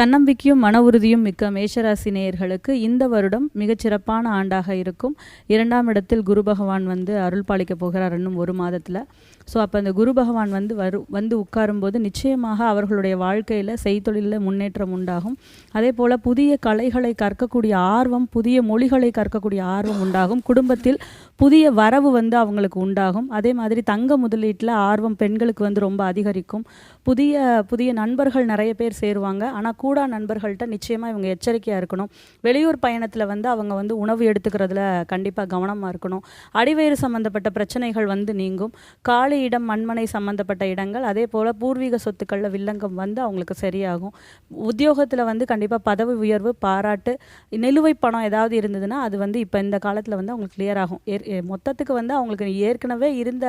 தன்னம்பிக்கையும் மன உறுதியும் மிக்க மேஷராசி நேயர்களுக்கு இந்த வருடம் மிகச்சிறப்பான ஆண்டாக இருக்கும். இரண்டாம் இடத்தில் குரு பகவான் வந்து அருள் பாலிக்க போகிறார் இன்னும் ஒரு மாதத்தில். ஸோ அப்போ அந்த குரு பகவான் வந்து வரு வந்து உட்காரும்போது நிச்சயமாக அவர்களுடைய வாழ்க்கையில் செய்தொழிலில் முன்னேற்றம் உண்டாகும். அதே போல் புதிய கலைகளை கற்கக்கூடிய ஆர்வம் புதிய மொழிகளை கற்கக்கூடிய ஆர்வம் உண்டாகும். குடும்பத்தில் புதிய வரவு வந்து அவங்களுக்கு உண்டாகும். அதே மாதிரி தங்க முதலீட்டில் ஆர்வம் பெண்களுக்கு வந்து ரொம்ப அதிகரிக்கும். புதிய புதிய நண்பர்கள் நிறைய பேர் சேருவாங்க. ஆனால் கூடா நண்பர்கள்ட்ட நிச்சயமாக இவங்க எச்சரிக்கையாக இருக்கணும். வெளியூர் பயணத்தில் வந்து அவங்க வந்து உணவு எடுத்துக்கிறதுல கண்டிப்பாக கவனமாக இருக்கணும். அடிவயிறு சம்மந்தப்பட்ட பிரச்சனைகள் வந்து நீங்கும். காலை இடம் மண்மனை சம்மந்தப்பட்ட இடங்கள் அதே போல் பூர்வீக சொத்துக்களில் வில்லங்கம் வந்து அவங்களுக்கு சரியாகும். உத்தியோகத்தில் வந்து கண்டிப்பாக பதவி உயர்வு பாராட்டு நிலுவை பணம் ஏதாவது இருந்ததுன்னா அது வந்து இப்போ இந்த காலத்தில் வந்து அவங்களுக்கு கிளியர் ஆகும். மொத்தத்துக்கு வந்து அவங்களுக்கு ஏற்கனவே இருந்த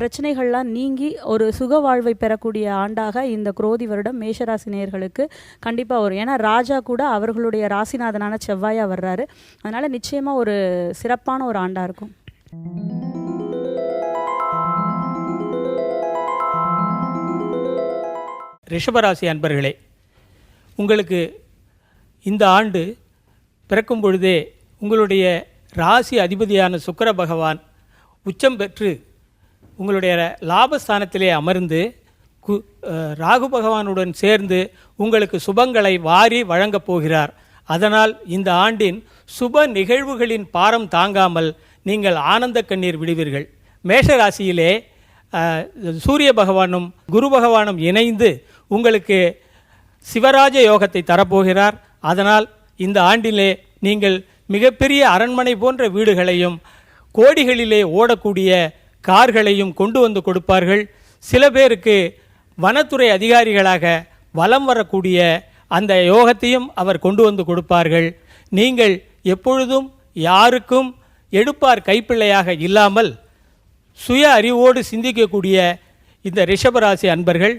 பிரச்சனைகள்லாம் நீங்கி ஒரு சுக வாழ்வை பெறக்கூடிய ஆண்டாக இந்த குரோதி வருடம் மேஷராசி நேர்களுக்கு கண்டிப்பாக வரும். ஏன்னா ராஜா கூட அவர்களுடைய ராசிநாதனான செவ்வாயாக வர்றாரு. அதனால் நிச்சயமாக ஒரு சிறப்பான ஒரு ஆண்டாக இருக்கும். ரிஷபராசி அன்பர்களே உங்களுக்கு இந்த ஆண்டு பிறக்கும் பொழுதே உங்களுடைய ராசி அதிபதியான சுக்கர பகவான் உச்சம் பெற்று உங்களுடைய லாபஸ்தானத்திலே அமர்ந்து கு ராகு பகவானுடன் சேர்ந்து உங்களுக்கு சுபங்களை வாரி வழங்கப் போகிறார். அதனால் இந்த ஆண்டின் சுப நிகழ்வுகளின் பாரம் தாங்காமல் நீங்கள் ஆனந்த கண்ணீர் விடுவீர்கள். மேஷராசியிலே சூரிய பகவானும் குரு பகவானும் இணைந்து உங்களுக்கு சிவராஜ யோகத்தை தரப்போகிறார். அதனால் இந்த ஆண்டிலே நீங்கள் மிகப்பெரிய அரண்மனை போன்ற வீடுகளையும் கோடிகளிலே ஓடக்கூடிய கார்களையும் கொண்டு வந்து கொடுப்பார்கள். சில பேருக்கு வனத்துறை அதிகாரிகளாக வலம் வரக்கூடிய அந்த யோகத்தையும் அவர் கொண்டு வந்து கொடுப்பார்கள். நீங்கள் எப்பொழுதும் யாருக்கும் எடுப்பார் கைப்பிள்ளையாக இல்லாமல் சுய அறிவோடு சிந்திக்கக்கூடிய இந்த ரிஷபராசி அன்பர்கள்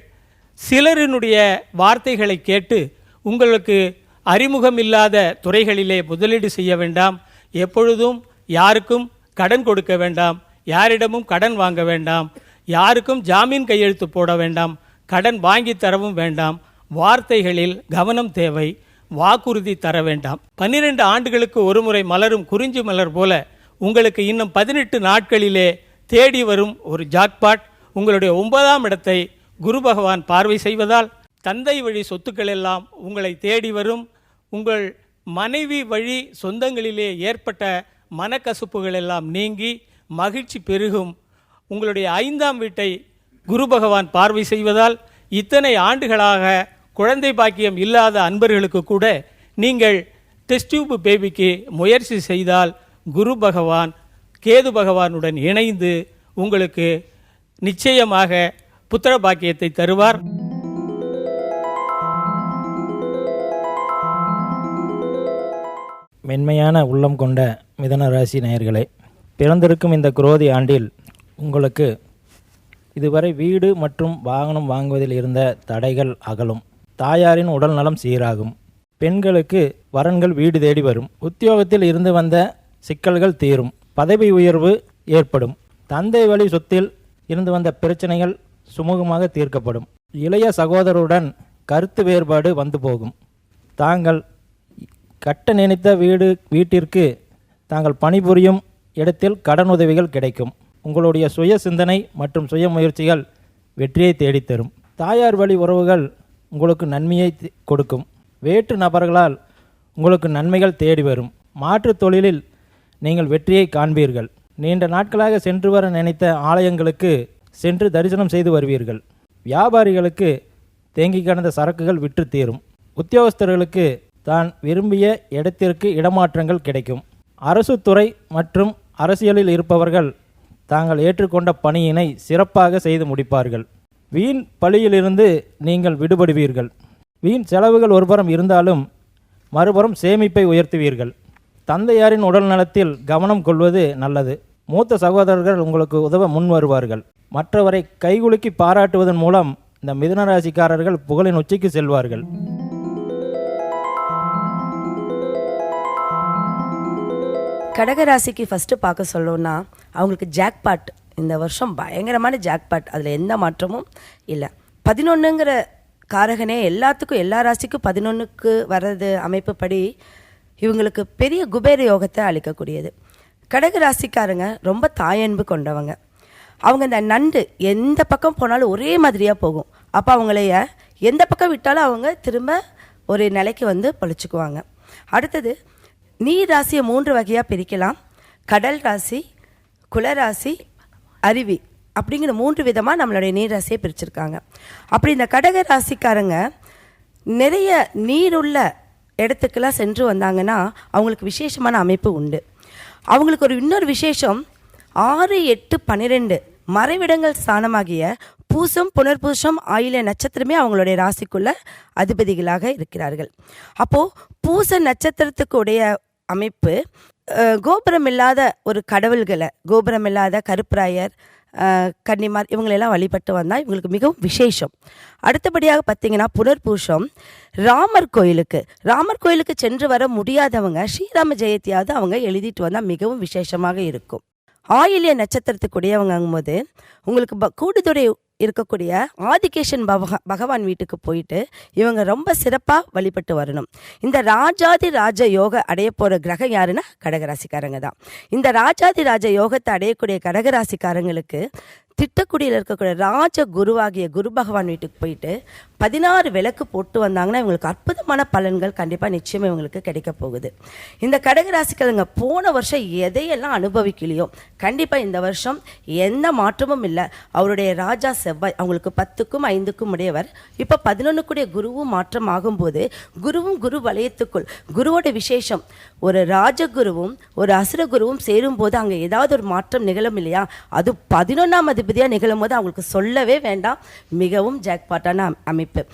சிலரினுடைய வார்த்தைகளை கேட்டு உங்களுக்கு அறிமுகம் இல்லாத துறைகளிலே முதலீடு செய்ய வேண்டாம். எப்பொழுதும் யாருக்கும் கடன் கொடுக்க வேண்டாம். யாரிடமும் கடன் வாங்க வேண்டாம். யாருக்கும் ஜாமீன் கையெழுத்து போட வேண்டாம். கடன் வாங்கி தரவும் வேண்டாம். வார்த்தைகளில் கவனம் தேவை. வாக்குறுதி தர வேண்டாம். பன்னிரண்டு ஆண்டுகளுக்கு ஒருமுறை மலரும் குறிஞ்சி மலர் போல உங்களுக்கு இன்னும் பதினெட்டு நாட்களிலே தேடி வரும் ஒரு ஜாக்பாட். உங்களுடைய ஒன்பதாம் இடத்தை குரு பகவான் பார்வை செய்வதால் தந்தை வழி சொத்துக்கள் எல்லாம் உங்களை தேடி வரும். உங்கள் மனைவி வழி சொந்தங்களிலே ஏற்பட்ட மனக்கசப்புகள் எல்லாம் நீங்கி மகிழ்ச்சி பெருகும். உங்களுடைய ஐந்தாம் வீட்டை குரு பகவான் பார்வை செய்வதால் இத்தனை ஆண்டுகளாக குழந்தை பாக்கியம் இல்லாத அன்பர்களுக்கு கூட நீங்கள் டெஸ்டியூப் பேபிக்கு முயற்சி செய்தால் குரு பகவான் கேது பகவானுடன் இணைந்து உங்களுக்கு நிச்சயமாக புத்திர பாக்கியத்தை தருவார். மென்மையான உள்ளம் கொண்ட மிதன ராசி நேயர்களே பிறந்திருக்கும் இந்த குரோதி ஆண்டில் உங்களுக்கு இதுவரை வீடு மற்றும் வாகனம் வாங்குவதில் இருந்த தடைகள் அகலும். தாயாரின் உடல் நலம் சீராகும். பெண்களுக்கு வரன்கள் வீடு தேடி வரும். உத்தியோகத்தில் இருந்து வந்த சிக்கல்கள் தீரும். பதவி உயர்வு ஏற்படும். தந்தை வழி சொத்தில் இருந்து வந்த பிரச்சனைகள் சுமூகமாக தீர்க்கப்படும். இளைய சகோதரருடன் கருத்து வேறுபாடு வந்து போகும். தாங்கள் கட்ட நினைத்த வீடு வீட்டிற்கு தாங்கள் பணிபுரியும் இடத்தில் கடன் உதவிகள் கிடைக்கும். உங்களுடைய சுய சிந்தனை மற்றும் சுய முயற்சிகள் வெற்றியை தேடித்தரும். தாயார் வழி உறவுகள் உங்களுக்கு நன்மையை கொடுக்கும். வேற்று நபர்களால் உங்களுக்கு நன்மைகள் தேடி வரும். மாற்றுத் தொழிலில் நீங்கள் வெற்றியை காண்பீர்கள். நீண்ட நாட்களாக சென்று வர நினைத்த ஆலயங்களுக்கு சென்று தரிசனம் செய்து வருவீர்கள். வியாபாரிகளுக்கு தேங்கி கிடந்த சரக்குகள் விற்று தீரும். உத்தியோகஸ்தர்களுக்கு தான் விரும்பிய இடத்திற்கு இடமாற்றங்கள் கிடைக்கும். அரசு துறை மற்றும் அரசியலில் இருப்பவர்கள் தாங்கள் ஏற்றுக்கொண்ட பணியினை சிறப்பாக செய்து முடிப்பார்கள். வீண் பழியிலிருந்து நீங்கள் விடுபடுவீர்கள். வீண் செலவுகள் ஒருபுறம் இருந்தாலும் மறுபுறம் சேமிப்பை உயர்த்துவீர்கள். தந்தையாரின் உடல் நலத்தில் கவனம் கொள்வது நல்லது. மூத்த சகோதரர்கள் உங்களுக்கு உதவ முன் வருவார்கள். மற்றவரை கைகுலுக்கி பாராட்டுவதன் மூலம் இந்த மிதுன ராசிக்காரர்கள் புகழின் உச்சிக்கு செல்வார்கள். கடகராசிக்கு ஃபஸ்ட்டு பார்க்க சொல்லணும்னா அவங்களுக்கு ஜாக்பாட் இந்த வருஷம் பயங்கரமான ஜாக்பாட் அதில் எந்த மாற்றமும் இல்லை. பதினொன்றுங்கிற காரகனே எல்லாத்துக்கும் எல்லா ராசிக்கும் பதினொன்றுக்கு வர்றது அமைப்புப்படி இவங்களுக்கு பெரிய குபேர யோகத்தை அளிக்கக்கூடியது. கடகு ராசிக்காரங்க ரொம்ப தாயன்பு கொண்டவங்க. அவங்க இந்த நண்டு எந்த பக்கம் போனாலும் ஒரே மாதிரியாக போகும். அப்போ அவங்களைய எந்த பக்கம் விட்டாலும் அவங்க திரும்ப ஒரு நிலைக்கு வந்து பழிச்சுக்குவாங்க. அடுத்தது நீர் ராசியை மூன்று வகையாக பிரிக்கலாம். கடல் ராசி குலராசி அருவி அப்படிங்கிற மூன்று விதமாக நம்மளுடைய நீர் ராசியை பிரிச்சிருக்காங்க. அப்படி இந்த கடக ராசிக்காரங்க நிறைய நீருள்ள இடத்துக்கெல்லாம் சென்று வந்தாங்கன்னா அவங்களுக்கு விசேஷமான அமைப்பு உண்டு. அவங்களுக்கு ஒரு இன்னொரு விசேஷம். ஆறு எட்டு பன்னிரெண்டு மறைவிடங்கள் ஸ்தானமாகிய பூசம் புனர்பூசம் ஆயில நட்சத்திரமே அவங்களுடைய ராசிக்குள்ள அதிபதிகளாக இருக்கிறார்கள். அப்போ பூச நட்சத்திரத்துக்கு உடைய அமைப்பு கோபுரம் இல்லாத ஒரு கடவுள்களை கோபுரம் இல்லாத கருப்பராயர் கன்னிமார் இவங்களெல்லாம் வழிபட்டு வந்தால் இவங்களுக்கு மிகவும் விசேஷம். அடுத்தபடியாக பார்த்தீங்கன்னா புனர்பூஷம் ராமர் கோயிலுக்கு. ராமர் கோயிலுக்கு சென்று வர முடியாதவங்க ஸ்ரீராம ஜெயந்தியாவது அவங்க எழுதிட்டு வந்தால் மிகவும் விசேஷமாக இருக்கும். ஆயிலிய நட்சத்திரத்துக்குடையவங்கும் போது உங்களுக்கு ப கூடுதுறை இருக்கக்கூடிய ஆதிகேஷன் பவக பகவான் வீட்டுக்கு போயிட்டு இவங்க ரொம்ப சிறப்பாக வழிபட்டு வரணும். இந்த ராஜாதி ராஜ யோக அடைய போகிற கிரகம் யாருன்னா கடகராசிக்காரங்க தான். இந்த ராஜாதி ராஜ யோகத்தை அடையக்கூடிய கடகராசிக்காரங்களுக்கு திட்டக்குடியில் இருக்கக்கூடிய ராஜ குருவாகிய குரு பகவான் வீட்டுக்கு போயிட்டு பதினாறு விளக்கு போட்டு வந்தாங்கன்னா இவங்களுக்கு அற்புதமான பலன்கள் கண்டிப்பாக நிச்சயம் இவங்களுக்கு கிடைக்க போகுது. இந்த கடகராசிக்காரங்க போன வருஷம் எதையெல்லாம் அனுபவிக்கலையோ கண்டிப்பாக இந்த வருஷம் எந்த மாற்றமும் இல்லை. அவருடைய ராஜா செவ்வாய் அவங்களுக்கு பத்துக்கும் ஐந்துக்கும் உடையவர். இப்போ பதினொன்றுக்குடைய குருவும் மாற்றம் ஆகும்போது குருவும் குரு வலயத்துக்குள் குருவோட விசேஷம் ஒரு ராஜகுருவும் ஒரு அசுரகுருவும் சேரும்போது அங்கே ஏதாவது ஒரு மாற்றம் நிகழும் இல்லையா? அது பதினொன்றாம் அதிபதியாக நிகழும் போது அவங்களுக்கு சொல்லவே வேண்டாம். மிகவும் ஜாக்பாட்டான அமைப்பு.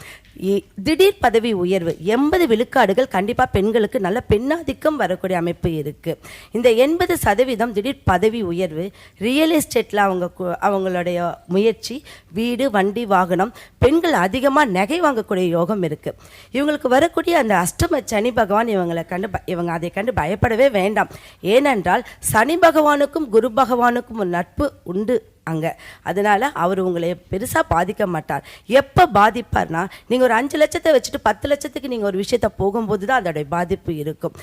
திடீர் பதவி உயர்வு. எண்பது விழுக்காடுகள் கண்டிப்பாக பெண்களுக்கு நல்ல பெண்ணாதிக்கம் வரக்கூடிய அமைப்பு இருக்குது இந்த எண்பது சதவீதம் திடீர் பதவி உயர்வு ரியல் எஸ்டேட்டில் அவங்க அவங்களுடைய முயற்சி வீடு வண்டி வாகனம் பெண்கள் அதிகமாக நகை வாங்கக்கூடிய யோகம் இருக்குது இவங்களுக்கு வரக்கூடிய அந்த அஷ்டம சனி பகவான் இவங்களை கண்டு ப- இவங்க அதை கண்டு பயப்படவே வேண்டாம். ஏனென்றால் சனி பகவானுக்கும் குரு பகவானுக்கும் நட்பு உண்டு. அங்கே. அதனால அவர் உங்களை பெருசாக பாதிக்க மாட்டார். எப்போ பாதிப்பார்னா நீங்கள் ஒரு அஞ்சு லட்சத்தை வச்சுட்டு பத்து லட்சத்துக்கு நீங்கள் ஒரு விஷயத்தை போகும்போது தான் அதோடைய பாதிப்பு இருக்கும்.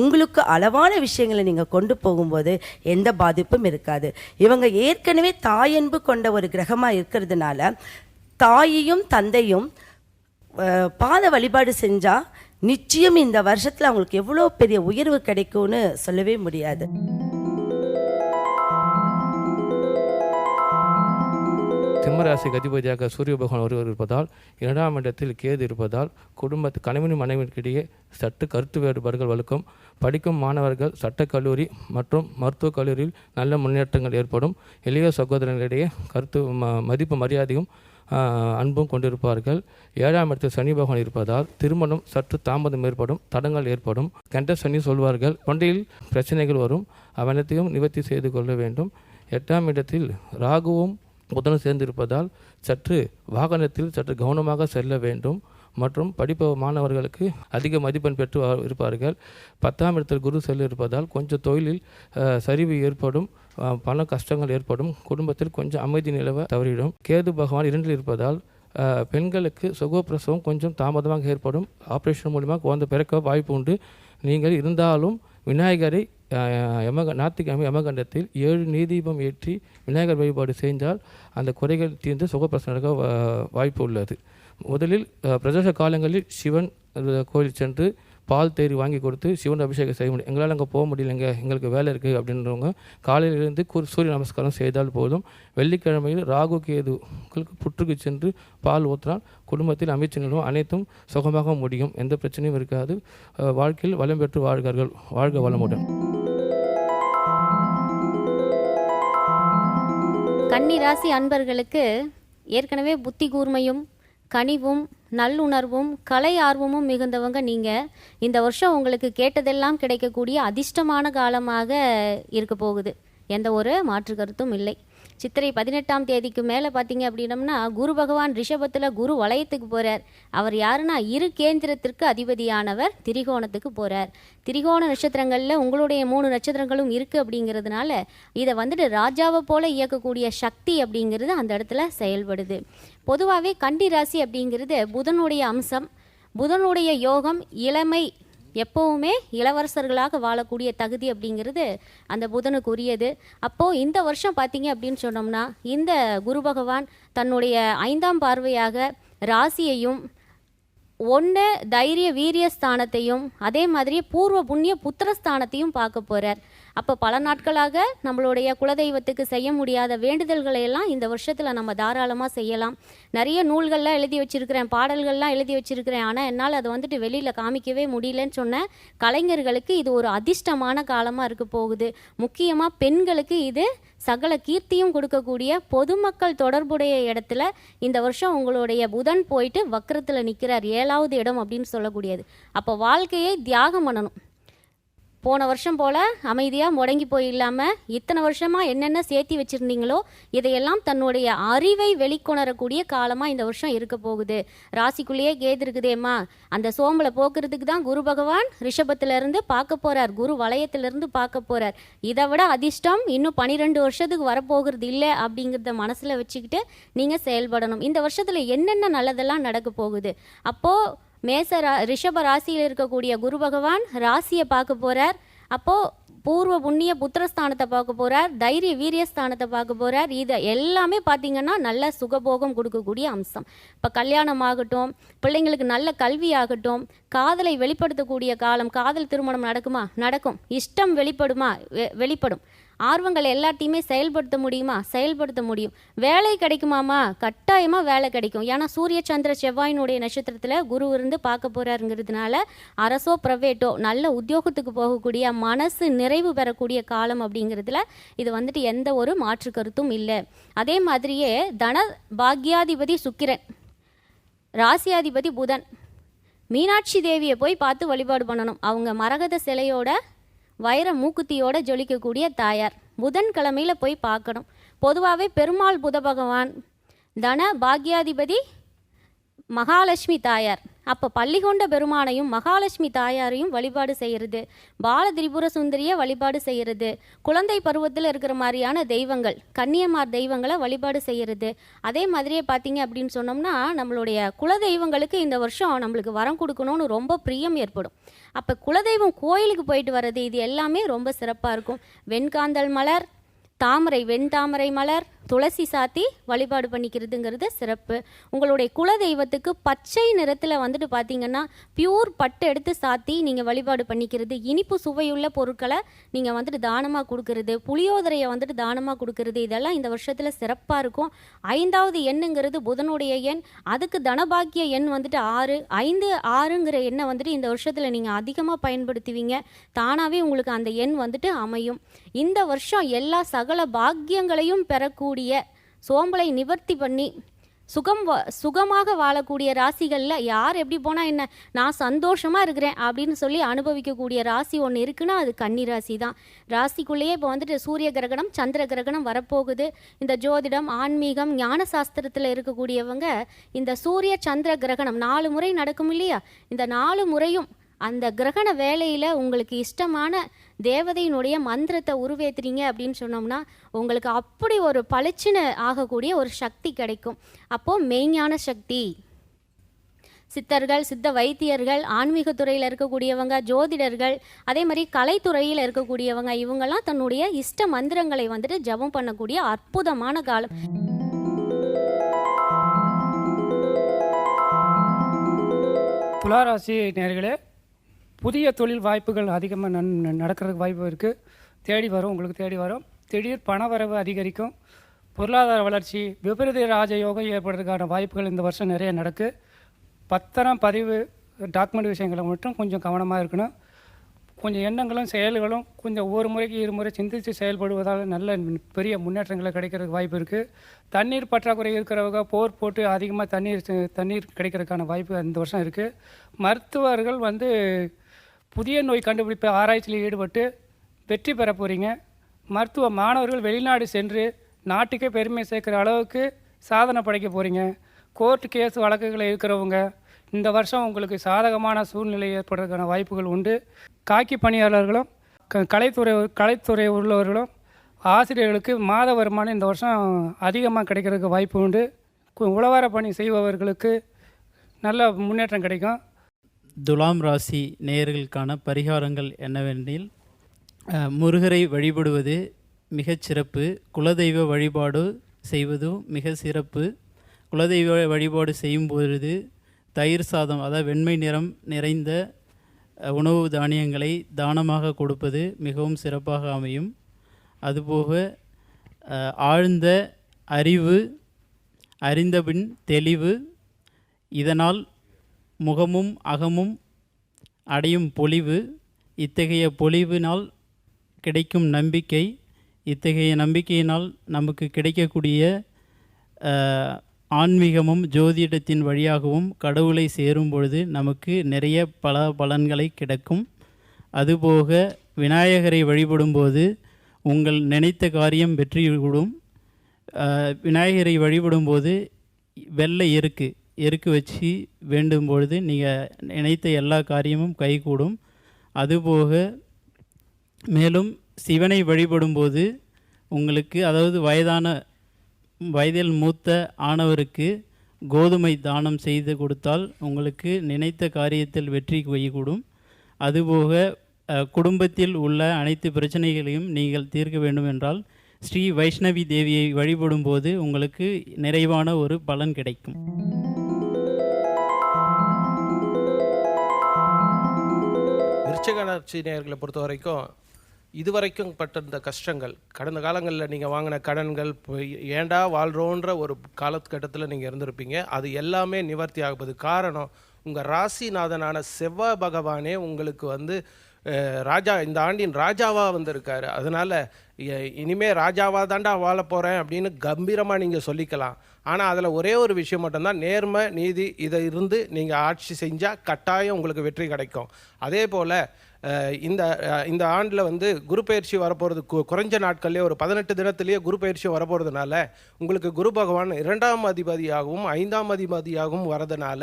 உங்களுக்கு அளவான விஷயங்களை நீங்கள் கொண்டு போகும்போது எந்த பாதிப்பும் இருக்காது. இவங்க ஏற்கனவே தாயன்பு கொண்ட ஒரு கிரகமாக இருக்கிறதுனால தாயையும் தந்தையும் பாத வழிபாடு செஞ்சால் நிச்சயம் இந்த வருஷத்தில் அவங்களுக்கு எவ்வளோ பெரிய உயர்வு கிடைக்கும்னு சொல்லவே முடியாது. சிம்மராசிக்கு அதிபதியாக சூரிய பகவான் ஒருவர் இருப்பதால் இரண்டாம் இடத்தில் கேது இருப்பதால் குடும்பத்து கணவன் மனைவிக்கிடையே சற்று கருத்து வேறுபாடுகள் வலுக்கும் படிக்கும் மாணவர்கள் சட்டக்கல்லூரி மற்றும் மருத்துவக் கல்லூரியில் நல்ல முன்னேற்றங்கள் ஏற்படும். இளைய சகோதரர்களிடையே கருத்து ம- மதிப்பு மரியாதையும் அன்பும் கொண்டிருப்பார்கள். ஏழாம் இடத்தில் சனி பகவான் இருப்பதால் திருமணம் சற்று தாமதம் ஏற்படும் தடங்கள் ஏற்படும். கெண்ட சனி சொல்வார்கள் தொண்டையில் பிரச்சனைகள் வரும். அவனத்தையும் நிவர்த்தி செய்து கொள்ள வேண்டும். எட்டாம் இடத்தில் ராகுவும் புதனும் சேர்ந்திருப்பதால் சற்று வாகனத்தில் சற்று கவனமாக செல்ல வேண்டும். மற்றும் படிப்ப மாணவர்களுக்கு அதிக மதிப்பெண் பெற்று இருப்பார்கள். பத்தாம் இடத்தில் குரு செல்ல இருப்பதால் கொஞ்சம் தொழிலில் சரிவு ஏற்படும். பண கஷ்டங்கள் ஏற்படும். குடும்பத்தில் கொஞ்சம் அமைதி நிலவ தவறிடும். கேது பகவான் இரண்டில் இருப்பதால் பெண்களுக்கு சுகப்பிரசவம் கொஞ்சம் தாமதமாக ஏற்படும். ஆப்ரேஷன் மூலிமா குழந்தை பிறக்க வாய்ப்பு உண்டு. நீங்கள் இருந்தாலும் விநாயகரை யமக ஞாயிற்றுக்கிழமை யமகண்டத்தில் ஏழு நீதீபம் ஏற்றி விநாயகர் வழிபாடு செய்தால் அந்த குறைகள் தீர்ந்து சுகப்பிரசனாக வா- வாய்ப்பு உள்ளது. முதலில் அஹ், பிரதோஷ காலங்களில் சிவன் கோயில் சென்று பால் தேர் வாங்கி கொடுத்து சிவன் அபிஷேகம் செய்ய முடியும். எங்களால் அங்கே போக முடியலைங்க. எங்களுக்கு வேலை இருக்குது அப்படின்றவங்க காலையிலிருந்து குர் சூரிய நமஸ்காரம் செய்தால் போதும். வெள்ளிக்கிழமையில் ராகு கேதுக்களுக்கு புற்றுக்கு சென்று பால் ஊற்றினால் குடும்பத்தில் அமைச்சர்களும் அனைத்தும் சுகமாக முடியும். எந்த பிரச்சனையும் இருக்காது. வாழ்க்கையில் வளம் பெற்று வாழ்கிறார்கள். வாழ்க வளமுடன். கன்னி ராசி அன்பர்களுக்கு ஏற்கனவே புத்தி கூர்மையும் கனிவும் நல்லுணர்வும் கலை ஆர்வமும் மிகுந்தவங்க நீங்கள் இந்த வருஷம் உங்களுக்கு கேட்டதெல்லாம் கிடைக்கக்கூடிய அதிர்ஷ்டமான காலமாக இருக்க போகுது. எந்த ஒரு மாற்று கருத்தும் இல்லை. சித்திரை பதினெட்டாம் தேதிக்கு மேலே பார்த்தீங்க அப்படின்னம்னா குரு பகவான் ரிஷபத்தில் குரு வளையத்துக்கு போகிறார் அவர் யாருன்னா இரு கேந்திரத்திற்கு அதிபதியானவர் திரிகோணத்துக்கு போகிறார் திரிகோண நட்சத்திரங்களில் உங்களுடைய மூணு நட்சத்திரங்களும் இருக்குது அப்படிங்கிறதுனால இதை வந்துட்டு ராஜாவை போல இயக்கக்கூடிய சக்தி அப்படிங்கிறது அந்த இடத்துல செயல்படுது. பொதுவாகவே கண்டி ராசி அப்படிங்கிறது புதனுடைய அம்சம். புதனுடைய யோகம் இளமை எப்போவுமே இளவரசர்களாக வாழக்கூடிய தகுதி அப்படிங்கிறது அந்த புதனுக்கு உரியது அப்போது இந்த வருஷம் பார்த்தீங்க அப்படின்னு சொன்னோம்னா இந்த குரு பகவான் தன்னுடைய ஐந்தாம் பார்வையாக ராசியையும் ஒன்று தைரிய வீரிய ஸ்தானத்தையும் அதே மாதிரி பூர்வ புண்ணிய புத்திரஸ்தானத்தையும் பார்க்க போகிறார் அப்போ பல நாட்களாக நம்மளுடைய குலதெய்வத்துக்கு செய்ய முடியாத வேண்டுதல்களை எல்லாம் இந்த வருஷத்தில் நம்ம தாராளமாக செய்யலாம். நிறைய நூல்கள்லாம் எழுதி வச்சிருக்கிறேன் பாடல்கள்லாம் எழுதி வச்சிருக்கிறேன். ஆனால் என்னால் அதை வந்துட்டு வெளியில் காமிக்கவே முடியலன்னு சொன்ன கலைஞர்களுக்கு இது ஒரு அதிர்ஷ்டமான காலமாக இருக்க போகுது. முக்கியமாக பெண்களுக்கு இது சகல கீர்த்தியும் கொடுக்கக்கூடிய பொதுமக்கள் தொடர்புடைய இடத்துல இந்த வருஷம் உங்களுடைய புதன் போயிட்டு வக்கரத்தில் நிற்கிறார் ஏழாவது இடம் அப்படின்னு சொல்லக்கூடியது. அப்போ வாழ்க்கையை தியாகம் பண்ணணும். போன வருஷம் போல் அமைதியாக முடங்கி போய் இல்லாமல் இத்தனை வருஷமாக என்னென்ன சேர்த்தி வச்சுருந்தீங்களோ இதையெல்லாம் தன்னுடைய அறிவை வெளிக்கொணரக்கூடிய காலமாக இந்த வருஷம் இருக்க போகுது. ராசிக்குள்ளேயே கேது இருக்குதேம்மா அந்த சோம்பலை போக்குறதுக்கு தான் குரு பகவான் ரிஷபத்திலிருந்து பார்க்க போகிறார் குரு வளையத்திலிருந்து பார்க்க போகிறார் இதை விட அதிர்ஷ்டம் இன்னும் பன்னிரெண்டு வருஷத்துக்கு வரப்போகிறது இல்லை அப்படிங்கிறத மனசில் வச்சுக்கிட்டு நீங்கள் செயல்படணும். இந்த வருஷத்தில் என்னென்ன நல்லதெல்லாம் நடக்க போகுது? அப்போது மேச ரா ரிஷப ராசியில் இருக்கக்கூடிய குரு பகவான் ராசியை பார்க்க போறார். அப்போ பூர்வ புண்ணிய புத்திரஸ்தானத்தை பார்க்க போறார். தைரிய வீரியஸ்தானத்தை பார்க்க போறார். இது எல்லாமே பார்த்தீங்கன்னா நல்ல சுகபோகம் கொடுக்கக்கூடிய அம்சம். இப்போ கல்யாணம் ஆகட்டும் பிள்ளைங்களுக்கு நல்ல கல்வி ஆகட்டும் காதலை வெளிப்படுத்தக்கூடிய காலம் காதல் திருமணம் நடக்குமா? நடக்கும். இஷ்டம் வெளிப்படுமா? வெ- வெளிப்படும். ஆர்வங்கள் எல்லாத்தையுமே செயல்படுத்த முடியுமா? செயல்படுத்த முடியும். வேலை கிடைக்குமாமா? கட்டாயமாக வேலை கிடைக்கும். ஏன்னா சூரிய சந்திர செவ்வாயினுடைய நட்சத்திரத்தில் குரு இருந்து பார்க்க போகிறாருங்கிறதுனால அரசோ ப்ரைவேட்டோ நல்ல உத்தியோகத்துக்கு போகக்கூடிய மனசு நிறைவு பெறக்கூடிய காலம் அப்படிங்கிறதுல இது வந்துட்டு எந்த ஒரு மாற்று கருத்தும் இல்லை. அதே மாதிரியே தன பாக்யாதிபதி சுக்கிரன் ராசியாதிபதி புதன். மீனாட்சி தேவியை போய் பார்த்து வழிபாடு பண்ணணும். அவங்க மரகத சிலையோட வைர மூக்குத்தியோட ஜொலிக்கக்கூடிய தாயார். புதன்கிழமையில போய் பார்க்கணும். பொதுவாகவே பெருமாள் புத பகவான் தன பாக்யாதிபதி மகாலட்சுமி தாயார். அப்போ பள்ளிகொண்ட பெருமானையும் மகாலட்சுமி தாயாரையும் வழிபாடு செய்கிறது பால திரிபுர சுந்தரியை வழிபாடு செய்கிறது குழந்தை பருவத்தில் இருக்கிற மாதிரியான தெய்வங்கள் கன்னியமார் தெய்வங்களை வழிபாடு செய்கிறது அதே மாதிரியே பார்த்தீங்க அப்படின்னு சொன்னோம்னா நம்மளுடைய குல தெய்வங்களுக்கு இந்த வருஷம் நம்மளுக்கு வரம் கொடுக்கணும்னு ரொம்ப பிரியம் ஏற்படும். அப்போ குலதெய்வம் கோயிலுக்கு போயிட்டு வர்றது இது எல்லாமே ரொம்ப சிறப்பாக இருக்கும். வெண்காந்தல் மலர் தாமரை வெண்தாமரை மலர் துளசி சாத்தி வழிபாடு பண்ணிக்கிறதுங்கிறது சிறப்பு. உங்களுடைய குல தெய்வத்துக்கு பச்சை நிறத்தில் வந்துட்டு பார்த்தீங்கன்னா பியூர் பட்டு எடுத்து சாத்தி நீங்கள் வழிபாடு பண்ணிக்கிறது இனிப்பு சுவையுள்ள பொருட்களை நீங்கள் வந்துட்டு தானமாக கொடுக்கறது புளியோதரையை வந்துட்டு தானமாக கொடுக்கறது இதெல்லாம் இந்த வருஷத்தில் சிறப்பாக இருக்கும். ஐந்தாவது எண்ணுங்கிறது புதனுடைய எண் அதுக்கு தனபாக்கிய எண் வந்துட்டு ஆறு ஐந்து ஆறுங்கிற எண்ணை வந்துட்டு இந்த வருஷத்தில் நீங்கள் அதிகமாக பயன்படுத்துவீங்க. தானாகவே உங்களுக்கு அந்த எண் வந்துட்டு அமையும். இந்த வருஷம் எல்லா சகல பாக்கியங்களையும் பெறக்கூடிய சோம்பலை நிவர்த்தி பண்ணி சுகம் வா- சுகமாக வாழக்கூடிய ராசிகளில் யார் எப்படி போனால் என்ன நான் சந்தோஷமாக இருக்கிறேன் அப்படின்னு சொல்லி அனுபவிக்கக்கூடிய ராசி ஒன்று இருக்குன்னா அது கன்னி ராசி தான் ராசிக்குள்ளேயே இப்போ வந்துட்டு சூரிய கிரகணம் சந்திர கிரகணம் வரப்போகுது. இந்த ஜோதிடம் ஆன்மீகம் ஞான சாஸ்திரத்தில் இருக்கக்கூடியவங்க இந்த சூரிய சந்திர கிரகணம் நாலு முறை நடக்கும் இல்லையா? இந்த நாலு முறையும் அந்த கிரகண வேலையில் உங்களுக்கு இஷ்டமான தேவதையினுடைய மந்திரத்தை உருவேத்துறீங்க அப்படின்னு சொன்னோம்னா உங்களுக்கு அப்படி ஒரு பளிச்சுன்னு ஆகக்கூடிய ஒரு சக்தி கிடைக்கும். அப்போது மெய்ஞான சக்தி. சித்தர்கள் சித்த வைத்தியர்கள் ஆன்மீக துறையில் இருக்கக்கூடியவங்க ஜோதிடர்கள் அதே மாதிரி கலைத்துறையில் இருக்கக்கூடியவங்க இவங்கெல்லாம் தன்னுடைய இஷ்ட மந்திரங்களை வந்துட்டு ஜெபம் பண்ணக்கூடிய அற்புதமான காலம். துளாராசி நேர்களே புதிய தொழில் வாய்ப்புகள் அதிகமாக நன் நடக்கிறதுக்கு வாய்ப்பு இருக்குது தேடி வரும் உங்களுக்கு தேடி வரும். திடீர் பண வரவு அதிகரிக்கும். பொருளாதார வளர்ச்சி விபரீத ராஜயோகம் ஏற்படுறதுக்கான வாய்ப்புகள் இந்த வருஷம் நிறைய நடக்கு. பத்திரம் பதிவு டாக்குமெண்ட் விஷயங்களை மட்டும் கொஞ்சம் கவனமாக இருக்கணும். கொஞ்சம் எண்ணங்களும் செயல்களும் கொஞ்சம் ஒரு முறைக்கு இருமுறை சிந்தித்து செயல்படுவதால் நல்ல பெரிய முன்னேற்றங்களை கிடைக்கிறதுக்கு வாய்ப்பு இருக்குது தண்ணீர் பற்றாக்குறை இருக்கிறவங்க போர் போட்டு அதிகமாக தண்ணீர் செ- தண்ணீர் கிடைக்கிறதுக்கான வாய்ப்பு இந்த வருஷம் இருக்குது மருத்துவர்கள் வந்து புதிய நோய் கண்டுபிடிப்பு ஆராய்ச்சியில் ஈடுபட்டு வெற்றி பெற போகிறீங்க மருத்துவ மாணவர்கள் வெளிநாடு சென்று நாட்டுக்கே பெருமை சேர்க்குற அளவுக்கு சாதனை படைக்க போகிறீங்க கோர்ட் கேஸ் வழக்குகளை இருக்கிறவங்க இந்த வருஷம் உங்களுக்கு சாதகமான சூழ்நிலை ஏற்படுறதுக்கான வாய்ப்புகள் உண்டு. காக்கி பணியாளர்களும் க கலைத்துறை கலைத்துறை உள்ளவர்களும் ஆசிரியர்களுக்கு மாத வருமானம் இந்த வருஷம் அதிகமாக கிடைக்கிறதுக்கு வாய்ப்பு உண்டு. உழவார பணி செய்பவர்களுக்கு நல்ல முன்னேற்றம் கிடைக்கும். துலாம் ராசி நேயர்களுக்கான பரிகாரங்கள் என்னவெனில் முருகரை வழிபடுவது மிகச் சிறப்பு குலதெய்வ வழிபாடு செய்வதும் மிக சிறப்பு. குலதெய்வ வழிபாடு செய்யும் பொழுது தயிர் சாதம் அதாவது வெண்மை நிறம் நிறைந்த உணவு தானியங்களை தானமாக கொடுப்பது மிகவும் சிறப்பாக அமையும். அதுபோக ஆழ்ந்த அறிவு அறிந்தபின் தெளிவு இதனால் முகமும் அகமும் அடையும் பொலிவு இத்தகைய பொலிவினால் கிடைக்கும் நம்பிக்கை இத்தகைய நம்பிக்கையினால் நமக்கு கிடைக்கக்கூடிய ஆன்மீகமும் ஜோதிடத்தின் வழியாகவும் கடவுளை சேரும் பொழுது நமக்கு நிறைய பல பலன்களை கிடைக்கும். அதுபோக விநாயகரை வழிபடும்போது உங்கள் நினைத்த காரியம் வெற்றிகூடும். கூடும் விநாயகரை வழிபடும்போது வெள்ளை இருக்குது எருக்கு வச்சு வேண்டும் பொழுது நீங்கள் நினைத்த எல்லா காரியமும் கைகூடும். அதுபோக மேலும் சிவனை வழிபடும்போது உங்களுக்கு அதாவது வயதான வயதில் மூத்த ஆணவருக்கு கோதுமை தானம் செய்து கொடுத்தால் உங்களுக்கு நினைத்த காரியத்தில் வெற்றி கைகூடும் அதுபோக குடும்பத்தில் உள்ள அனைத்து பிரச்சனைகளையும் நீங்கள் தீர்க்க வேண்டும் என்றால் ஸ்ரீ வைஷ்ணவி தேவியை வழிபடும்போது உங்களுக்கு நிறைவான ஒரு பலன் கிடைக்கும். விருச்சகராட்சி நேர்களை பொறுத்த வரைக்கும் இதுவரைக்கும் பட்டிருந்த கஷ்டங்கள் கடந்த காலங்களில் நீங்கள் வாங்கின கடன்கள் இப்போ ஏண்டா வாழ்கிறோன்ற ஒரு காலகட்டத்தில் நீங்கள் இருந்திருப்பீங்க. அது எல்லாமே நிவர்த்தி ஆகுது காரணம் உங்கள் ராசிநாதனான செவ்வாய் பகவானே உங்களுக்கு வந்து ராஜா இந்த ஆண்டின் ராஜாவாக வந்திருக்காரு. அதனால் இனிமே ராஜாவாக தாண்டா வாழ போகிறேன் அப்படின்னு கம்பீரமாக நீங்கள் சொல்லிக்கலாம். ஆனால் அதில் ஒரே ஒரு விஷயம் மட்டும்தான் நேர்மை நீதி இதை இருந்து நீங்கள் ஆட்சி செஞ்சால் கட்டாயம் உங்களுக்கு வெற்றி கிடைக்கும். அதே போல் இந்த இந்த ஆண்டில் வந்து குரு பயிற்சி வரப்போகிறது கு- குறைஞ்ச நாட்கள்லேயே ஒரு பதினெட்டு தினத்திலேயே குரு பயிற்சி வரப்போகிறதுனால உங்களுக்கு குரு பகவான் இரண்டாம் அதிபதியாகவும் ஐந்தாம் அதிபதியாகவும் வரதுனால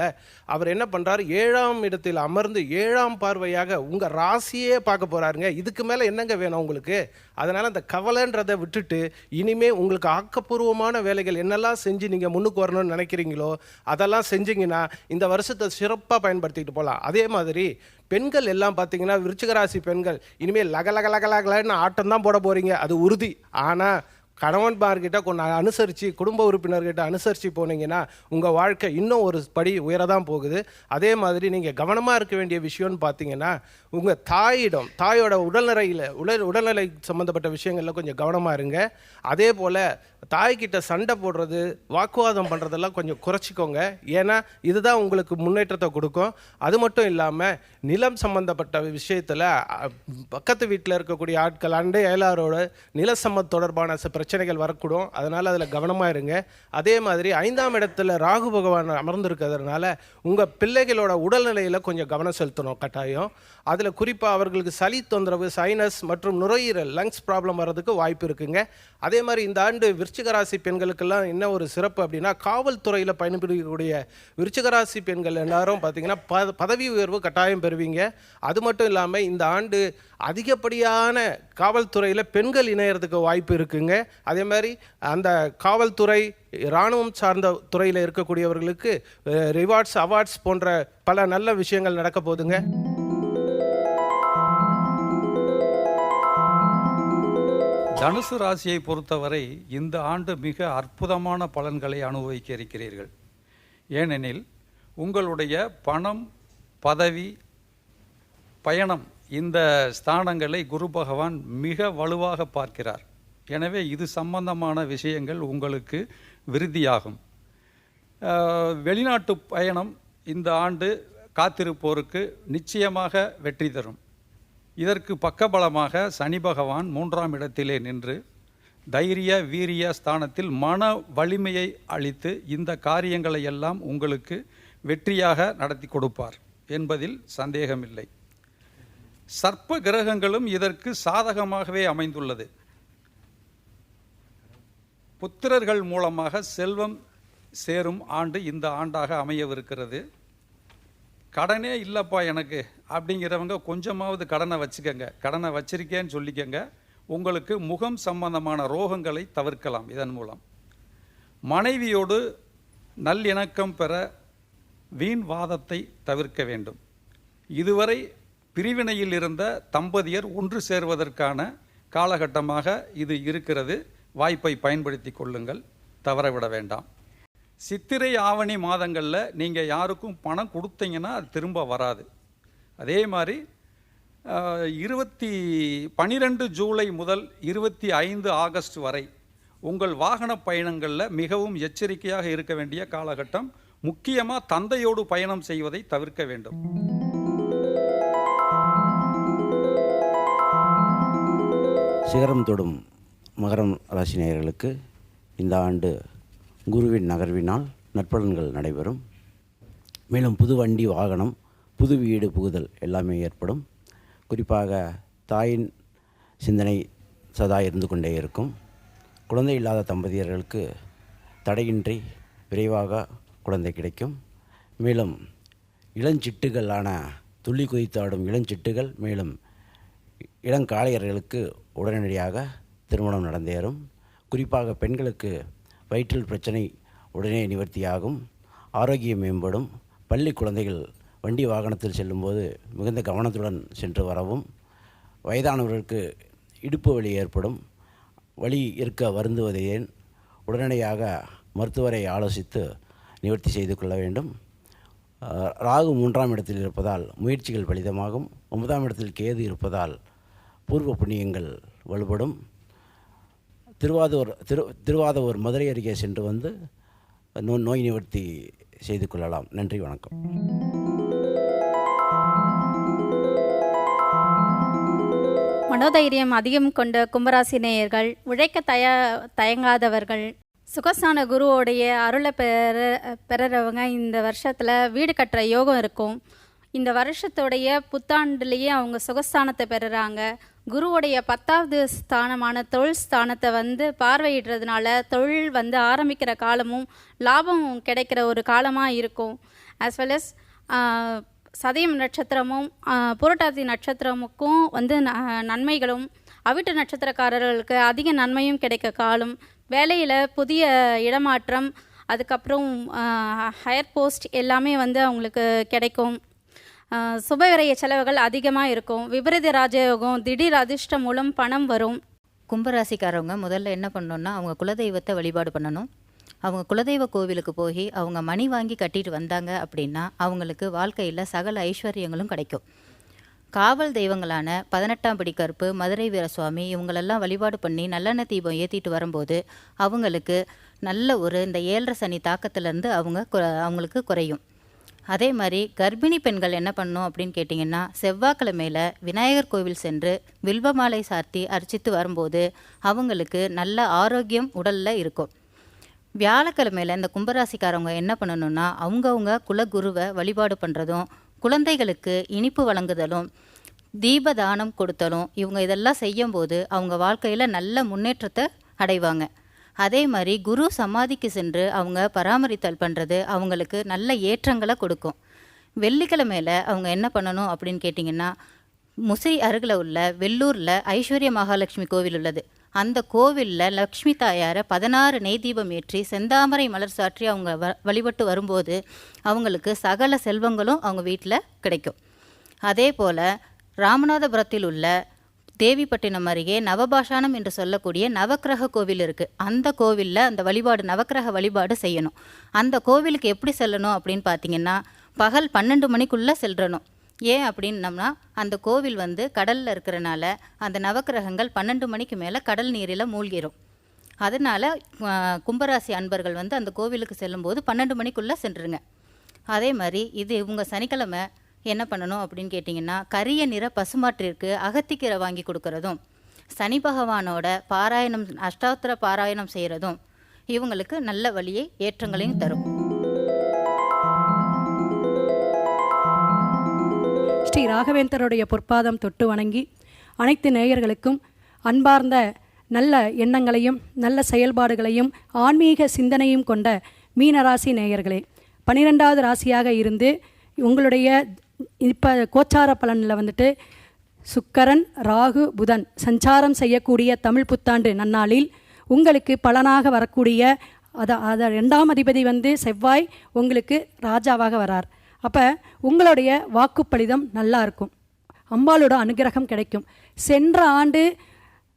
அவர் என்ன பண்ணுறாரு ஏழாம் இடத்தில் அமர்ந்து ஏழாம் பார்வையாக உங்கள் ராசியே பார்க்க போகிறாருங்க இதுக்கு மேலே என்னங்க வேணும் உங்களுக்கு? அதனால் அந்த கவலைன்றதை விட்டுட்டு இனிமே உங்களுக்கு ஆக்கப்பூர்வமான வேலைகள் என்னெல்லாம் செஞ்சு நீங்கள் முன்னுக்கு வரணும்னு நினைக்கிறீங்களோ அதெல்லாம் செஞ்சீங்கன்னா இந்த வருஷத்தை சிறப்பாக பயன்படுத்திக்கிட்டு போகலாம் அதே மாதிரி பெண்கள் எல்லாம் பார்த்தீங்கன்னா விருச்சிகராசி பெண்கள். இனிமேல் லக லக லக லகலன்னு ஆட்டம் தான் போட போகிறீங்க அது உறுதி. ஆனால் கணவன்மார்கிட்ட கொஞ்சம் அனுசரித்து குடும்ப உறுப்பினர்கிட்ட அனுசரித்து போனீங்கன்னா உங்கள் வாழ்க்கை இன்னும் ஒரு படி உயரதான் போகுது. அதே மாதிரி நீங்கள் கவனமாக இருக்க வேண்டிய விஷயம்னு பார்த்தீங்கன்னா உங்கள் தாயிடம் தாயோட உடல்நிலையில் உடல் உடல்நிலை சம்மந்தப்பட்ட விஷயங்களில் கொஞ்சம் கவனமாக இருங்க. அதே போல் தாய்கிட்ட சண்டை போடுறது வாக்குவாதம் பண்ணுறதெல்லாம் கொஞ்சம் குறைச்சிக்கோங்க. ஏன்னா இதுதான் உங்களுக்கு முன்னேற்றத்தை கொடுக்கும். அது மட்டும் இல்லாமல் நிலம் சம்பந்தப்பட்ட விஷயத்தில் பக்கத்து வீட்டில் இருக்கக்கூடிய ஆட்கள் அண்டை அயலாரோட நில சம்மத் தொடர்பான பிரச்சனை பிரச்சனைகள் வரக்கூடும். அதனால் அதில் கவனமாக இருங்க. அதே மாதிரி ஐந்தாம் இடத்துல ராகு பகவான் அமர்ந்திருக்கிறதுனால உங்கள் பிள்ளைகளோட உடல்நிலையில் கொஞ்சம் கவனம் செலுத்தணும் கட்டாயம். அதில் குறிப்பாக அவர்களுக்கு சளி தொந்தரவு சைனஸ் மற்றும் நுரையீரல் லங்ஸ் ப்ராப்ளம் வர்றதுக்கு வாய்ப்பு இருக்குங்க. அதே மாதிரி இந்த ஆண்டு விருச்சிகராசி பெண்களுக்கெல்லாம் என்ன ஒரு சிறப்பு அப்படின்னா காவல்துறையில் பயன்படுத்தக்கூடிய விருச்சிகராசி பெண்கள் எல்லாரும் பார்த்தீங்கன்னா ப பதவி உயர்வு கட்டாயம் பெறுவீங்க. அது மட்டும் இல்லாமல் இந்த ஆண்டு அதிகப்படியான காவல்துறையில் பெண்கள் இணையறதுக்கு வாய்ப்பு இருக்குங்க. அதே மாதிரி அந்த காவல்துறை இராணுவம் சார்ந்த துறையில் இருக்கக்கூடியவர்களுக்கு ரிவார்ட்ஸ் அவார்ட்ஸ் போன்ற பல நல்ல விஷயங்கள் நடக்க போகுதுங்க. தனுசு ராசியை பொறுத்தவரை இந்த ஆண்டு மிக அற்புதமான பலன்களை அனுபவிக்க இருக்கிறீர்கள். ஏனெனில் உங்களுடைய பணம் பதவி பயணம் இந்த ஸ்தானங்களை குரு பகவான் மிக வலுவாக பார்க்கிறார். எனவே இது சம்பந்தமான விஷயங்கள் உங்களுக்கு விருத்தியாகும். வெளிநாட்டு பயணம் இந்த ஆண்டு காத்திருப்போருக்கு நிச்சயமாக வெற்றி தரும். இதற்கு பக்கபலமாக சனி பகவான் மூன்றாம் இடத்திலே நின்று தைரிய வீரிய ஸ்தானத்தில் மன வலிமையை அளித்து இந்த காரியங்களை எல்லாம் உங்களுக்கு வெற்றியாக நடத்தி கொடுப்பார் என்பதில் சந்தேகமில்லை. சர்ப்ப கிரகங்களும் இதற்கு சாதகமாகவே அமைந்துள்ளது. புத்திரர்கள் மூலமாக செல்வம் சேரும் ஆண்டு இந்த ஆண்டாக அமையவிருக்கிறது. கடனே இல்லைப்பா எனக்கு அப்படிங்கிறவங்க கொஞ்சமாவது கடனை வச்சுக்கோங்க. கடனை வச்சிருக்கேன்னு சொல்லிக்கங்க. உங்களுக்கு முகம் சம்பந்தமான ரோகங்களை தவிர்க்கலாம் இதன் மூலம். மனைவியோடு நல்லிணக்கம் பெற வீண் வாதத்தை தவிர்க்க வேண்டும். இதுவரை பிரிவினையில் இருந்த தம்பதியர் ஒன்று சேர்வதற்கான காலகட்டமாக இது இருக்கிறது. வாய்ப்பை பயன்படுத்தி கொள்ளுங்கள். தவறவிட வேண்டாம். சித்திரை ஆவணி மாதங்களில் நீங்கள் யாருக்கும் பணம் கொடுத்தீங்கன்னா அது திரும்ப வராது. அதே மாதிரி இருபத்தி பனிரெண்டு ஜூலை முதல் இருபத்தி ஐந்து ஆகஸ்ட் வரை உங்கள் வாகன பயணங்களில் மிகவும் எச்சரிக்கையாக இருக்க வேண்டிய காலகட்டம் முக்கியமாக தந்தையோடு பயணம் செய்வதை தவிர்க்க வேண்டும். சிகரம் தொடும் மகரம் ராசி நேயர்களுக்கு இந்த ஆண்டு குருவின் நகர்வினால் நற்பலன்கள் நடைபெறும். மேலும் புது வண்டி வாகனம் புது வீடு புகுதல் எல்லாமே ஏற்படும். குறிப்பாக தாயின் சிந்தனை சதா இருந்து கொண்டே இருக்கும். குழந்தை இல்லாத தம்பதியர்களுக்கு தடையின்றி விரைவாக குழந்தை கிடைக்கும். மேலும் இளஞ்சிட்டுகளான துள்ளி குதித்தாடும் இளஞ்சிட்டுகள் மேலும் இளங்காளையர்களுக்கு உடனடியாக திருமணம் நடந்தேறும். குறிப்பாக பெண்களுக்கு வயிற்றில் பிரச்சனை உடனே நிவர்த்தியாகும். ஆரோக்கியம் மேம்படும். பள்ளி குழந்தைகள் வண்டி வாகனத்தில் செல்லும்போது மிகுந்த கவனத்துடன் சென்று வரவும். வயதானவர்களுக்கு இடுப்பு வலி ஏற்படும். வலி இருக்க வருந்துவது ஏன்? உடனடியாக மருத்துவரை ஆலோசித்து நிவர்த்தி செய்து கொள்ள வேண்டும். ராகு மூன்றாம் இடத்தில் இருப்பதால் முயற்சிகள் பலிதமாகும். ஒன்பதாம் இடத்தில் கேது இருப்பதால் பூர்வ புண்ணியங்கள் வலுப்படும். திருவாதூர் திரு திருவாதூர் மதுரை அருகே சென்று வந்து நோ நோய் நிவர்த்தி செய்து கொள்ளலாம். நன்றி வணக்கம். மனோதைரியம் அதிகம் கொண்ட கும்பராசி நேயர்கள் உழைக்க தய தயங்காதவர்கள் சுகஸ்தான குருவோடைய அருளை பெற பெறறவங்க இந்த வருஷத்தில் வீடு கட்டுற யோகம் இருக்கும். இந்த வருஷத்துடைய புத்தாண்டுலேயே அவங்க சுகஸ்தானத்தை பெறுறாங்க. குருவுடைய பத்தாவது ஸ்தானமான தொழில் ஸ்தானத்தை வந்து பார்வையிடுறதுனால தொழில் வந்து ஆரம்பிக்கிற காலமும் லாபம் கிடைக்கிற ஒரு காலமாக இருக்கும். ஆஸ் வெல் அஸ் சதயம் நட்சத்திரமும் புரட்டாசி புரட்டாதி நட்சத்திரமுக்கும் வந்து ந- நன்மைகளும் அவிட்ட நட்சத்திரக்காரர்களுக்கு அதிக நன்மையும் கிடைக்க காலம் வேலையில் புதிய இடமாற்றம் அதுக்கப்புறம் ஹையர் போஸ்ட் எல்லாமே வந்து அவங்களுக்கு கிடைக்கும். சுபவிரைய செலவுகள் அதிகமாக இருக்கும் விபரீத ராஜயோகம் திடீர் அதிர்ஷ்டம் மூலம் பணம் வரும். கும்பராசிக்காரவங்க முதல்ல என்ன பண்ணணும்னா அவங்க குலதெய்வத்தை வழிபாடு பண்ணணும். அவங்க குலதெய்வ கோவிலுக்கு போய் அவங்க மணி வாங்கி கட்டிட்டு வந்தாங்க அப்படின்னா அவங்களுக்கு வாழ்க்கையில் சகல ஐஸ்வர்யங்களும் கிடைக்கும். காவல் தெய்வங்களான பதினெட்டாம் படி கருப்பு மதுரை வீரசுவாமி இவங்களெல்லாம் வழிபாடு பண்ணி நல்லெண்ணெய் தீபம் ஏற்றிட்டு வரும்போது அவங்களுக்கு நல்ல ஒரு இந்த ஏழரை சனி தாக்கத்திலேருந்து அவங்க அவங்களுக்கு குறையும். அதே மாதிரி கர்ப்பிணி பெண்கள் என்ன பண்ணணும் அப்படின்னு கேட்டிங்கன்னா செவ்வாய்க்கிழமையில் விநாயகர் கோவில் சென்று வில்வ மாலை சார்த்தி அர்ச்சித்து வரும்போது அவங்களுக்கு நல்ல ஆரோக்கியம் உடலில் இருக்கும். வியாழக்கிழமையில் இந்த கும்பராசிக்காரவங்க என்ன பண்ணணும்னா அவங்கவுங்க குலகுருவை வழிபாடு பண்ணுறதும் குழந்தைகளுக்கு இனிப்பு வழங்குதலும் தீபதானம் கொடுத்தலும் இவங்க இதெல்லாம் செய்யும்போது அவங்க வாழ்க்கையில் நல்ல முன்னேற்றத்தை அடைவாங்க. அதே மாதிரி குரு சமாதிக்கு சென்று அவங்க பராமரித்தல் பண்ணுறது அவங்களுக்கு நல்ல ஏற்றங்களை கொடுக்கும். வெள்ளிக்கிழமையில் அவங்க என்ன பண்ணணும் அப்படின்னு கேட்டிங்கன்னா முசிறி அருகில் உள்ள வெள்ளூரில் ஐஸ்வர்ய மகாலட்சுமி கோவில் உள்ளது. அந்த கோவிலில் லக்ஷ்மி தாயாரை பதினாறு நெய் தீபம் ஏற்றி செந்தாமரை மலர் சாற்றி அவங்க வ வழிபட்டு வரும்போது அவங்களுக்கு சகல செல்வங்களும் அவங்க வீட்டில் கிடைக்கும். அதே போல் ராமநாதபுரத்தில் உள்ள தேவிப்பட்டினம் அருகே நவபாஷானம் என்று சொல்லக்கூடிய நவக்கிரக கோவில் இருக்குது அந்த கோவிலில் அந்த வழிபாடு நவக்கிரக வழிபாடு செய்யணும். அந்த கோவிலுக்கு எப்படி செல்லணும் அப்படின்னு பார்த்தீங்கன்னா பகல் பன்னெண்டு மணிக்குள்ளே செல்றணும் ஏன் அப்படின்னம்னா அந்த கோவில் வந்து கடலில் இருக்கிறனால அந்த நவக்கிரகங்கள் பன்னெண்டு மணிக்கு மேலே கடல் நீரில் மூழ்கிரும். அதனால் கும்பராசி அன்பர்கள் வந்து அந்த கோவிலுக்கு செல்லும்போது பன்னெண்டு மணிக்குள்ளே சென்றுருங்க. அதே மாதிரி இது இவங்க சனிக்கிழமை என்ன பண்ணணும் அப்படின்னு கேட்டிங்கன்னா கரிய நிற பசுமாற்றிற்கு அகத்திக்கீரை வாங்கி கொடுக்கறதும் சனி பகவானோட பாராயணம் அஷ்டாத்திர பாராயணம் செய்கிறதும் இவங்களுக்கு நல்ல வழியை ஏற்றங்களையும் தரும். ஸ்ரீ ராகவேந்தருடைய பொற்பாதம் தொட்டு வணங்கி அனைத்து நேயர்களுக்கும் அன்பார்ந்த நல்ல எண்ணங்களையும் நல்ல செயல்பாடுகளையும் ஆன்மீக சிந்தனையும் கொண்ட மீனராசி நேயர்களே பனிரெண்டாவது ராசியாக இருந்து உங்களுடைய இப்போ கோச்சார பலனில் வந்துட்டு சுக்கரன் ராகு புதன் சஞ்சாரம் செய்யக்கூடிய தமிழ் புத்தாண்டு நன்னாளில் உங்களுக்கு பலனாக வரக்கூடிய அதை அதை ரெண்டாம் அதிபதி வந்து செவ்வாய் உங்களுக்கு ராஜாவாக வரார். அப்போ உங்களுடைய வாக்குப்பளிதம் நல்லா இருக்கும். அம்பாளோட அனுகிரகம் கிடைக்கும். சென்ற ஆண்டு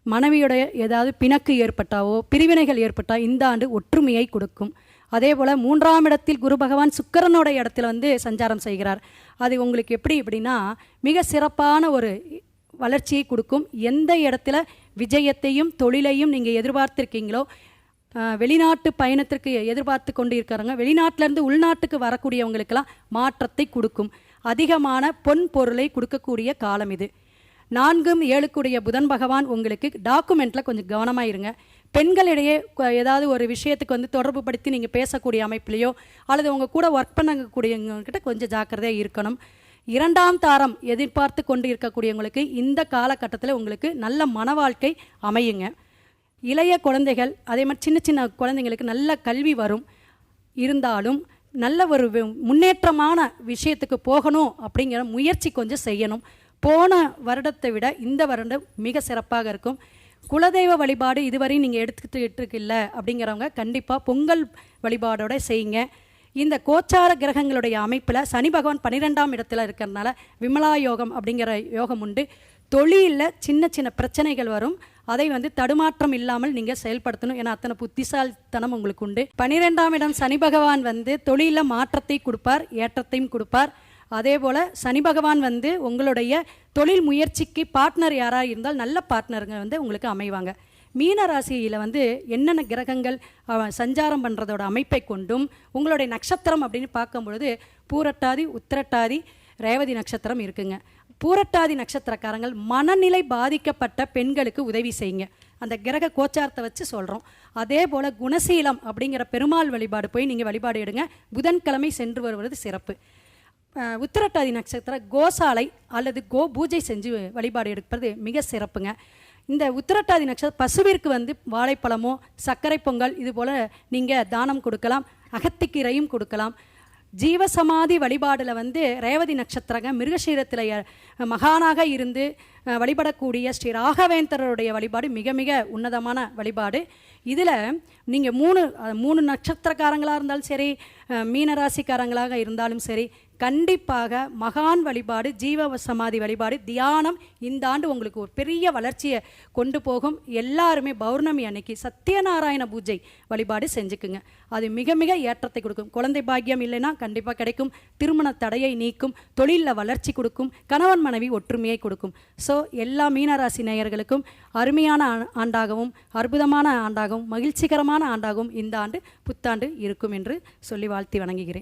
மனைவியுடைய ஏதாவது பிணக்கு ஏற்பட்டாவோ பிரிவினைகள் ஏற்பட்டால் இந்த ஆண்டு ஒற்றுமையை கொடுக்கும். அதே போல் மூன்றாம் இடத்தில் குரு பகவான் சுக்கரனோட இடத்துல வந்து சஞ்சாரம் செய்கிறார். அது உங்களுக்கு எப்படி அப்படின்னா மிக சிறப்பான ஒரு வளர்ச்சியை கொடுக்கும். எந்த இடத்துல விஜயத்தையும் தொழிலையும் நீங்கள் எதிர்பார்த்துருக்கீங்களோ வெளிநாட்டு பயணத்திற்கு எதிர்பார்த்து கொண்டு இருக்கிறவங்க வெளிநாட்டிலேருந்து உள்நாட்டுக்கு வரக்கூடியவங்களுக்கெல்லாம் மாற்றத்தை கொடுக்கும். அதிகமான பொன் பொருளை கொடுக்கக்கூடிய காலம் இது. நான்கும் ஏழுக்குடைய புதன் பகவான் உங்களுக்கு டாக்குமெண்ட்டில் கொஞ்சம் கவனமாக இருங்க. பெண்களிடையே ஏதாவது ஒரு விஷயத்துக்கு வந்து தொடர்பு படுத்தி நீங்கள் பேசக்கூடிய அமைப்புலையோ அல்லது உங்கள் கூட ஒர்க் பண்ணக்கூடியவங்கக்கிட்ட கொஞ்சம் ஜாக்கிரதையாக இருக்கணும். இரண்டாம் தாரம் எதிர்பார்த்து கொண்டு இருக்கக்கூடியவங்களுக்கு இந்த காலகட்டத்தில் உங்களுக்கு நல்ல மன வாழ்க்கை அமையுங்க. இளைய குழந்தைகள் அதே மாதிரி சின்ன சின்ன குழந்தைங்களுக்கு நல்ல கல்வி வரும். இருந்தாலும் நல்ல ஒரு முன்னேற்றமான விஷயத்துக்கு போகணும் அப்படிங்கிற முயற்சி கொஞ்சம் செய்யணும். போன வருடத்தை விட இந்த வருடம் மிக சிறப்பாக இருக்கும். குலதெய்வ வழிபாடு இதுவரை நீங்கள் எடுத்துக்கிட்டு இல்லை அப்படிங்கிறவங்க கண்டிப்பாக பொங்கல் வழிபாடோட செய்யுங்க. இந்த கோச்சார கிரகங்களுடைய அமைப்பில் சனி பகவான் பன்னிரெண்டாம் இடத்துல இருக்கிறதுனால விமலா யோகம் அப்படிங்கிற யோகம் உண்டு. தொழிலில் சின்ன சின்ன பிரச்சனைகள் வரும். அதை வந்து தடுமாற்றம் இல்லாமல் நீங்கள் செயல்படுத்தணும். ஏன்னா அத்தனை புத்திசாலித்தனம் உங்களுக்கு உண்டு. பன்னிரெண்டாம் இடம் சனி பகவான் வந்து தொழிலில் மாற்றத்தை கொடுப்பார் ஏற்றத்தையும் கொடுப்பார். அதே போல் சனி பகவான் வந்து உங்களுடைய தொழில் முயற்சிக்கு பார்ட்னர் யாராக இருந்தால் நல்ல பார்ட்னருங்க வந்து உங்களுக்கு அமைவாங்க. மீன ராசியில் வந்து என்னென்ன கிரகங்கள் சஞ்சாரம் பண்ணுறதோட அமைப்பை கொண்டும் உங்களுடைய நட்சத்திரம் அப்படின்னு பார்க்கும் பொழுது பூரட்டாதி உத்திரட்டாதி ரேவதி நட்சத்திரம் இருக்குங்க. பூரட்டாதி நட்சத்திரக்காரங்கள் மனநிலை பாதிக்கப்பட்ட பெண்களுக்கு உதவி செய்யுங்க. அந்த கிரக கோச்சாரத்தை வச்சு சொல்கிறோம் அதே போல் குணசீலம் அப்படிங்கிற பெருமாள் வழிபாடு போய் நீங்கள் வழிபாடு எடுங்க. புதன்கிழமை சென்று வருவது சிறப்பு. உத்திரட்டாதி நட்சத்திர கோசாலை அல்லது கோ பூஜை செஞ்சு வழிபாடு எடுப்பது மிக சிறப்புங்க. இந்த உத்திரட்டாதி நட்சத்திரம் பசுவிற்கு வந்து வாழைப்பழமோ சர்க்கரை பொங்கல் இது போல் நீங்கள் தானம் கொடுக்கலாம் அகத்திக்கீரையும் கொடுக்கலாம். ஜீவசமாதி வழிபாடில் வந்து ரேவதி நட்சத்திரங்க மிருகசீரத்தில் மகானாக இருந்து வழிபடக்கூடிய ஸ்ரீ ராகவேந்தருடைய வழிபாடு மிக மிக உன்னதமான வழிபாடு. இதில் நீங்கள் மூணு மூணு நட்சத்திரக்காரங்களாக இருந்தாலும் சரி மீனராசிக்காரங்களாக இருந்தாலும் சரி கண்டிப்பாக மகான் வழிபாடு ஜீவ சமாதி வழிபாடு தியானம் இந்த ஆண்டு உங்களுக்கு ஒரு பெரிய வளர்ச்சியை கொண்டு போகும். எல்லாருமே பௌர்ணமி அன்னைக்கு சத்யநாராயண பூஜை வழிபாடு செஞ்சுக்குங்க. அது மிக மிக ஏற்றத்தை கொடுக்கும். குழந்தை பாக்கியம் இல்லைன்னா கண்டிப்பாக கிடைக்கும். திருமண தடையை நீக்கும். தொழிலில் வளர்ச்சி கொடுக்கும். கணவன் மனைவி ஒற்றுமையை கொடுக்கும். ஸோ எல்லா மீனராசி நேயர்களுக்கும் அருமையான ஆண்டாகவும் அற்புதமான ஆண்டாகவும் மகிழ்ச்சிகரமான ஆண்டாகவும் இந்த ஆண்டு புத்தாண்டு இருக்கும் என்று சொல்லி வாழ்த்தி வணங்குகிறேன்.